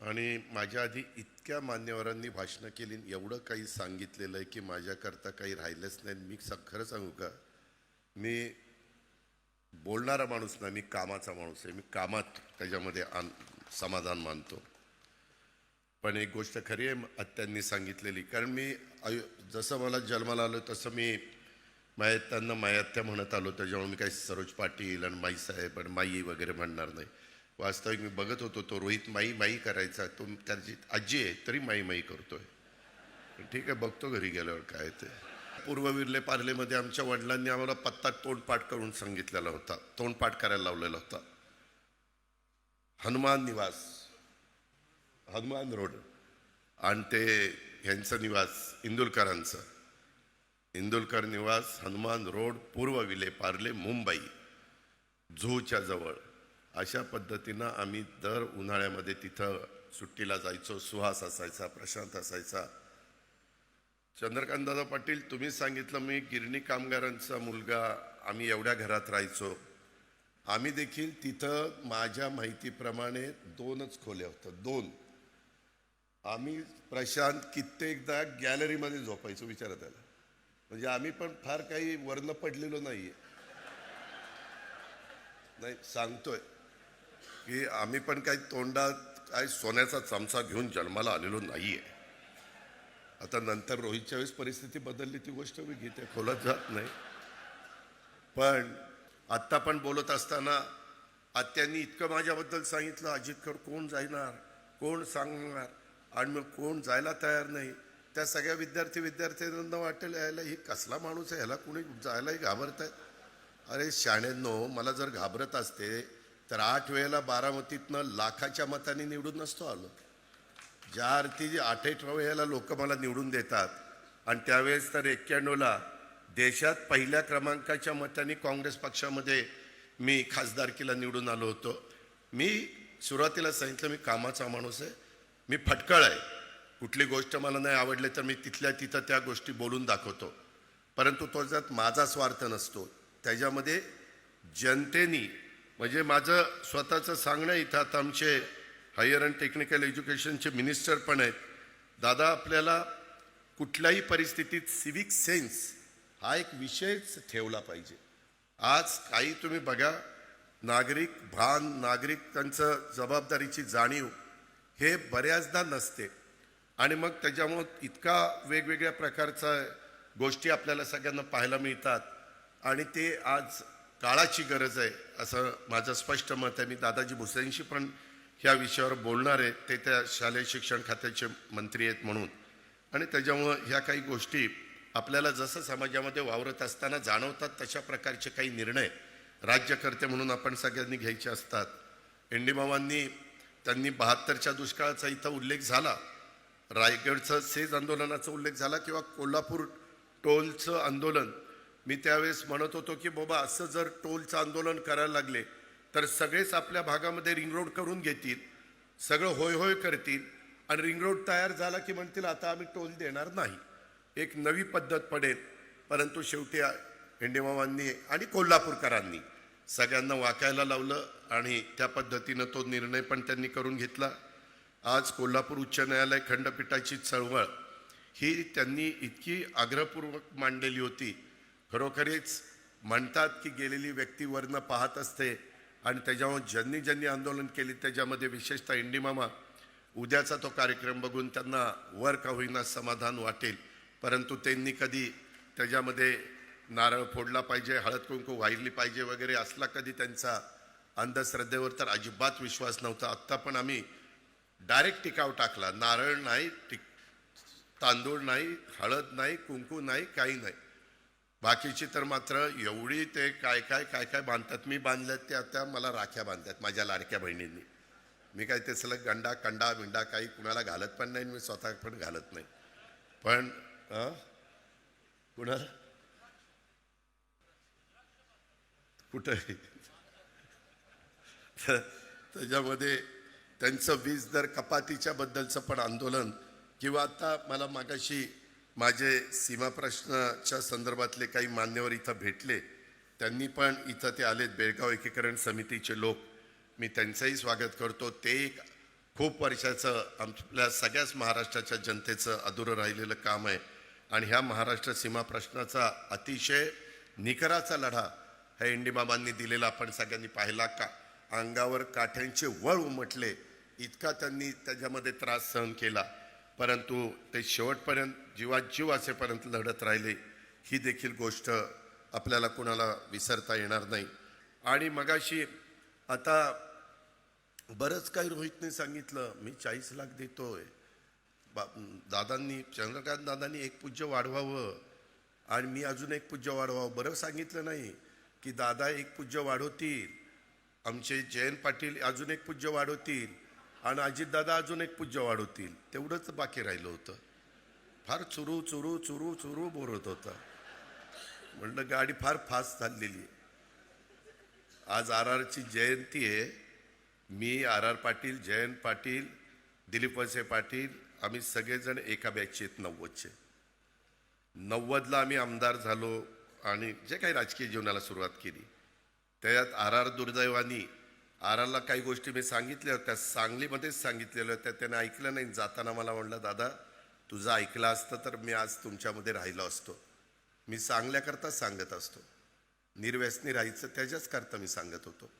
आणि माझ्या आधी इतक्या मान्यवरांनी भाषणं केली आणि एवढं काही सांगितलेलं आहे की माझ्याकरता काही राहिलंच नाही. मी स खरं सांगू का? मी बोलणारा माणूस नाही मी कामाचा माणूस आहे. मी कामात त्याच्यामध्ये आन समाधान मानतो. पण एक गोष्ट खरी आहे आत्यांनी सांगितलेली. कारण मी आयु जसं मला जन्माला आलो तसं मी मायात्यांना मायात्या म्हणत आलो. त्याच्यामुळे मी काही सरोज पाटील आणि माईसाहेब आणि माई वगैरे म्हणणार नाही. वास्तविक मी बघत होतो तो रोहित माई माई करायचा. तो त्याची आजी आहे तरी माई माई करतोय. ठीक आहे बघतो घरी गेल्यावर काय ते. पूर्व विरले पार्लेमध्ये आमच्या वडिलांनी आम्हाला पत्ता तोंडपाठ करून सांगितलेला होता. तोंडपाठ करायला लावलेला होता. हनुमान निवास. हनुमान रोड. आणि ते ह्यांचं निवास इंदुलकरांचं. इंदुलकर निवास हनुमान रोड पूर्व विले पार्ले मुंबई. झूच्या जवळ. अशा पद्धतीनं आम्ही दर उन्हाळ्यामध्ये तिथं सुट्टीला जायचो सुहास असायचा प्रशांत असायचा. चंद्रकांतदादा पाटील तुम्ही सांगितलं मी गिरणी कामगारांचा मुलगा आम्ही एवढ्या घरात राहायचो. आम्ही देखील तिथं माझ्या माहितीप्रमाणे दोनच खोल्या होत्या दोन. आम्ही प्रशांत कित्येकदा गॅलरीमध्ये झोपायचो विचारा त्याला. म्हणजे आम्ही पण फार काही वर्ण पडलेलो नाहीये. नाही सांगतोय. की आम्ही पण काही तोंडात काय सोन्याचा चमचा घेऊन जन्माला आलेलो नाहीये. आता नंतर रोहितच्या वेळेस परिस्थिती बदलली ती गोष्ट मी घेते खोलत जात नाही. पण आत्ता पण बोलत असताना आत्यांनी इतकं माझ्याबद्दल सांगितलं अजितकर कोण जाणार कोण सांगणार? आणि मग कोण जायला तयार नाही? त्या सगळ्या विद्यार्थी विद्यार्थ्यांना वाटेल यायला ही कसला माणूस आहे? ह्याला कोणी जायलाही घाबरत आहे अरे शाण्यांनो मला जर घाबरत असते तर आठ वेळेला बारामतीतनं लाखाच्या मताने निवडून नसतो आलो. ज्या अर्थी आठ वेळेला लोक मला निवडून देतात आणि त्यावेळेस तर एक्क्याण्णवला देशात पहिल्या क्रमांकाच्या मताने काँग्रेस पक्षामध्ये मी खासदारकीला निवडून आलो होतो. मी सुरुवातीला सांगितलं मी कामाचा माणूस आहे मी फटकळ आहे. कुठली गोष्ट मला नाही आवडली तर मी तिथल्या तिथं त्या गोष्टी बोलून दाखवतो. परंतु तो ज्यात माझा स्वार्थ नसतो. त्याच्यामध्ये जनतेनी म्हणजे माझं स्वतःचं सांगणं इथं आता आमचे हायर अँड टेक्निकल एज्युकेशनचे मिनिस्टर पण आहेत. दादा आपल्याला कुठल्याही परिस्थितीत सिविक सेन्स हा एक विषयच ठेवला पाहिजे. आज काही तुम्ही बघा नागरिक भान नागरिकांचं जबाबदारीची जाणीव हे बऱ्याचदा नसते. आणि मग त्याच्यामुळं इतका वेगवेगळ्या प्रकारचा गोष्टी आपल्याला सगळ्यांना पाहायला मिळतात. आणि ते आज काळाची गरज आहे असं माझं स्पष्ट मत आहे. मी दादाजी भुसेंशी पण ह्या विषयावर बोलणार आहे. ते त्या शालेय शिक्षण खात्याचे मंत्री आहेत म्हणून. आणि त्याच्यामुळं ह्या काही गोष्टी आपल्याला जसं समाजामध्ये वावरत असताना जाणवतात तशा प्रकारचे काही निर्णय राज्यकर्ते म्हणून आपण सगळ्यांनी घ्यायचे असतात. एंडीमावांनी त्यांनी बहात्तरच्या दुष्काळाचा इथं उल्लेख झाला. रायगडचं सेज आंदोलनाचा उल्लेख झाला किंवा कोल्हापूर टोलचं आंदोलन मी त्यावेळेस म्हणत होतो की बाबा असं जर टोलचं आंदोलन करायला लागले तर सगळेच आपल्या भागामध्ये रिंग रोड करून घेतील सगळं होय होय करतील आणि रिंग रोड तयार झाला की म्हणतील आता आम्ही टोल देणार नाही. एक नवी पद्धत पडेल. परंतु शेवटी हिंडेमावांनी आणि कोल्हापूरकरांनी सगळ्यांना वाकायला लावलं आणि त्या पद्धतीनं तो निर्णय पण त्यांनी करून घेतला. आज कोल्हापूर उच्च न्यायालय खंडपीठाची चळवळ ही त्यांनी इतकी आग्रहपूर्वक मांडलेली होती खरोखरीच म्हणतात की गेलेली व्यक्ती वरनं पाहत असते आणि त्याच्यावर ज्यांनी ज्यांनी आंदोलन केले त्याच्यामध्ये विशेषतः इंडिमामा उद्याचा तो कार्यक्रम बघून त्यांना वर का होईना समाधान वाटेल. परंतु त्यांनी कधी त्याच्यामध्ये नारळ फोडला पाहिजे हळद कुंकू वाहिली पाहिजे वगैरे असला कधी त्यांचा अंधश्रद्धेवर तर अजिबात विश्वास नव्हता. आत्ता पण आम्ही डायरेक्ट टिकाव टाकला. नारळ नाही टिक तांदूळ नाही हळद नाही कुंकू नाही काही नाही. बाकीची तर मात्र एवढी ते काय काय काय काय बांधतात. मी बांधल्यात ते आता मला राख्या बांधतात माझ्या लाडक्या बहिणींनी. मी काय ते सलग गंडा कंडा बिंडा काही कुणाला घालत पण नाही मी स्वतः पण घालत नाही. पण कुणा कुणाला? कुठं? त्याच्यामध्ये त्यांचं वीज दर कपातीच्या बद्दलचं पण आंदोलन किंवा आता मला मागाशी माझे सीमाप्रश्नाच्या संदर्भातले काही मान्यवर इथं भेटले. त्यांनी पण इथं ते आलेत बेळगाव एकीकरण समितीचे लोक. मी त्यांचंही स्वागत करतो. ते एक खूप वर्षाचं आपल्या सगळ्याच महाराष्ट्राच्या जनतेचं अधुरं राहिलेलं काम आहे. आणि ह्या महाराष्ट्र सीमा प्रश्नाचा अतिशय निकराचा लढा ह्या इंडिबाबांनी दिलेला आपण सगळ्यांनी पाहिला का? अंगावर काठ्यांचे वळ उमटले. इतका त्यांनी त्याच्यामध्ये त्रास सहन केला. परंतु ते शेवटपर्यंत जीवात जीव असेपर्यंत लढत राहिले ही देखील गोष्ट आपल्याला कुणाला विसरता येणार नाही. आणि मगाशी आता बरंच काही रोहितने सांगितलं मी चाळीस लाख देतोय. बा दादांनी चंद्रकांत दादांनी एक पूज्य वाढवावं. आणि मी अजून एक पूज्य वाढवावं. बरं सांगितलं नाही की दादा एक पूज्य वाढवतील. आमचे जयंत पाटील अजून एक पूज्य वाढवतील. आणि अजितदादा अजून एक पूज्य वाढवतील. तेवढंच बाकी राहिलं होतं. फार चुरू चुरू चुरू चुरू बोलत होता. म्हणलं गाडी फार फास्ट चाललेली आहे. आज आर आरची जयंती आहे. मी आर आर पाटील जयंत पाटील दिलीप वळसे पाटील आम्ही सगळेजण एका बॅचचे आहेत नव्वदचे. नव्वदला आम्ही आमदार झालो आणि जे काही राजकीय जीवनाला सुरुवात केली. त्याच्यात आर आर दुर्दैवानी आराला काही गोष्टी मी सांगितल्या होत्या सांगलीमध्येच सांगितलेल्या होत्या त्याने ऐकलं नाही. जाताना मला म्हणलं दादा तुझं ऐकलं असतं तर मी आज तुमच्यामध्ये राहिलो असतो. मी सांगल्याकरता सांगत असतो. निर्व्यसनी राहायचं त्याच्याच करता मी सांगत होतो.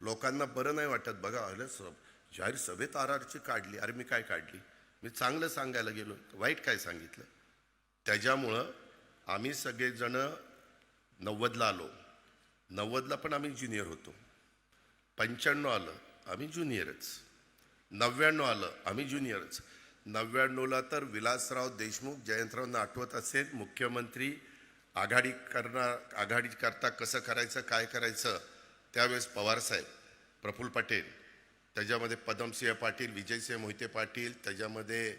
लोकांना बरं नाही वाटत. बघा अरे सब जाहीर सभेत आर आरची काढली. अरे मी काय काढली? मी चांगलं सांगायला गेलो. वाईट काय सांगितलं? त्याच्यामुळं आम्ही सगळेजणं नव्वदला आलो. नव्वदला पण आम्ही ज्युनियर होतो. पंच्याण्णव आलं आम्ही ज्युनियरच नव्याण्णव आलं आम्ही ज्युनियरच नव्याण्णवला तर विलासराव देशमुख जयंतरावांना आठवत असेल मुख्यमंत्री आघाडी करणार आघाडी करता कसं करायचं काय करायचं? त्यावेळेस पवारसाहेब प्रफुल्ल पटेल. त्याच्यामध्ये पदमसिंह पाटील विजयसिंह मोहिते पाटील त्याच्यामध्ये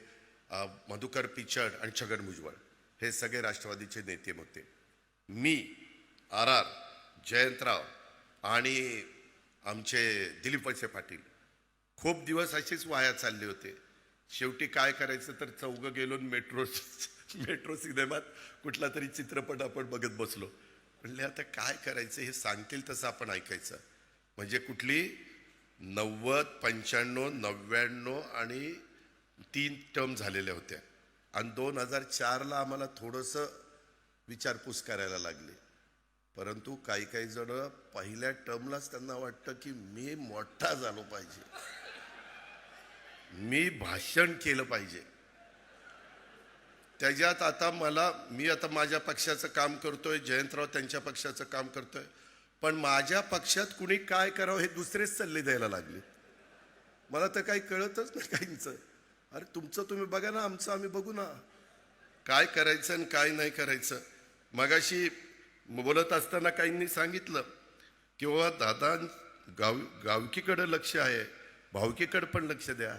मधुकर पिचड आणि छगन भुजबळ. हे सगळे राष्ट्रवादीचे नेते होते. मी आर आर जयंतराव आणि आमचे दिलीप वळसे पाटील खूप दिवस असेच वाया चालले होते. शेवटी काय करायचं तर चौघं गेलो मेट्रो मेट्रो सिनेमात कुठला तरी चित्रपट आपण बघत बसलो. म्हणले आता काय करायचं? हे सांगतील तसं आपण ऐकायचं. म्हणजे कुठली? नव्वद पंच्याण्णव नव्याण्णव आणि तीन टर्म झालेल्या होत्या. आणि दोन हजार चारला आम्हाला थोडंसं विचारपूस करायला लागली. परंतु काही काही जण पहिल्या टर्मलाच त्यांना वाटतं की मी मोठा झालो पाहिजे. मी भाषण केलं पाहिजे. त्याच्यात आता मला मी आता माझ्या पक्षाचं काम करतोय जयंतराव त्यांच्या पक्षाचं काम करतोय. पण माझ्या पक्षात कुणी काय करावं हे दुसरेच सल्ले द्यायला लागले. मला तर काही कळतच नाही काहींचं. अरे तुमचं तुम्ही बघा ना आमचं आम्ही बघू ना. काय करायचं आणि काय नाही करायचं. मगाशी बोलत असताना काहींनी सांगितलं किंवा दादा गाव गावकीकडं लक्ष आहे. भावकीकडं पण लक्ष द्या.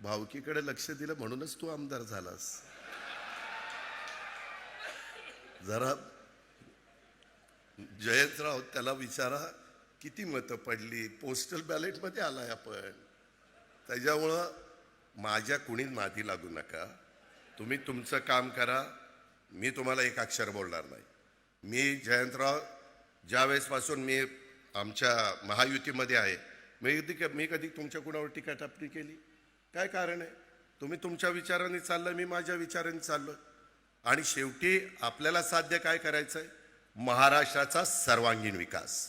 भावकीकडे लक्ष दिलं म्हणूनच तू आमदार झालास. जरा जयंतराव त्याला विचारा किती मतं पडली? पोस्टल बॅलेटमध्ये आलाय आपण. त्याच्यामुळं माझ्या कुणीच नादी लागू नका. तुम्ही तुमचं काम करा. मी तुम्हाला एक अक्षर बोलणार नाही. मी जयंतराव ज्या वेळेसपासून मी आमच्या महायुतीमध्ये आहे मी कधी मी कधी तुमच्या कुणावर टीका टापणी केली? काय कारण आहे? तुम्ही तुमच्या विचाराने चाललं मी माझ्या विचाराने चाललो. आणि शेवटी आपल्याला साध्य काय करायचं आहे महाराष्ट्राचा सर्वांगीण विकास.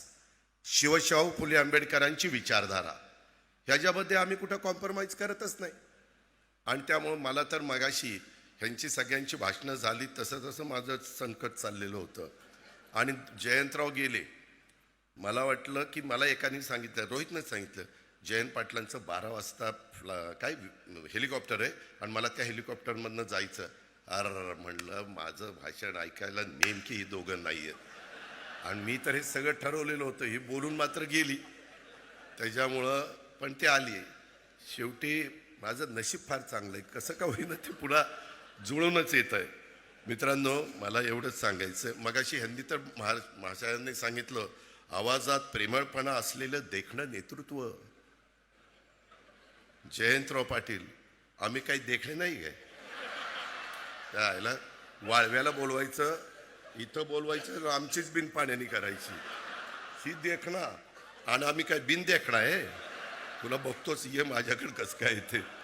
शिवशाहू फुले आंबेडकरांची विचारधारा. ह्याच्यामध्ये आम्ही कुठं कॉम्प्रोमाइज करतच नाही. आणि त्यामुळं मला तर मगाशी ह्यांची सगळ्यांची भाषणं झाली तसं तसं माझं संकट चाललेलं होतं. आणि जयंतराव गेले. मला वाटलं की मला एकाने सांगितलं रोहितनं सांगितलं जयंत पाटलांचं बारा वाजता फ्ला- काय हेलिकॉप्टर आहे? आणि मला त्या हेलिकॉप्टरमधनं जायचं. अर म्हणलं माझं भाषण ऐकायला नेमकी ही दोघं नाही आहेत आणि मी तर हे सगळं ठरवलेलं होतं ही बोलून मात्र गेली. त्याच्यामुळं पण ते आली. शेवटी माझं नशीब फार चांगलं आहे. कसं का होईना ते पुन्हा जुळूनच येत आहे. मित्रांनो मला एवढंच सांगायचं मगाशी ह्यांनी तर महा महाशयांनी सांगितलं आवाजात प्रेमळपणा असलेलं देखणं नेतृत्व. जयंतराव पाटील आम्ही काही देखणे नाही आहे त्याला वाळव्याला बोलवायचं इथं बोलवायचं आमचीच बिन पाण्याने करायची. ही देखणा आणि आम्ही काय बिन देखणा आहे? तुला बघतोच ये माझ्याकडे कसं काय येते.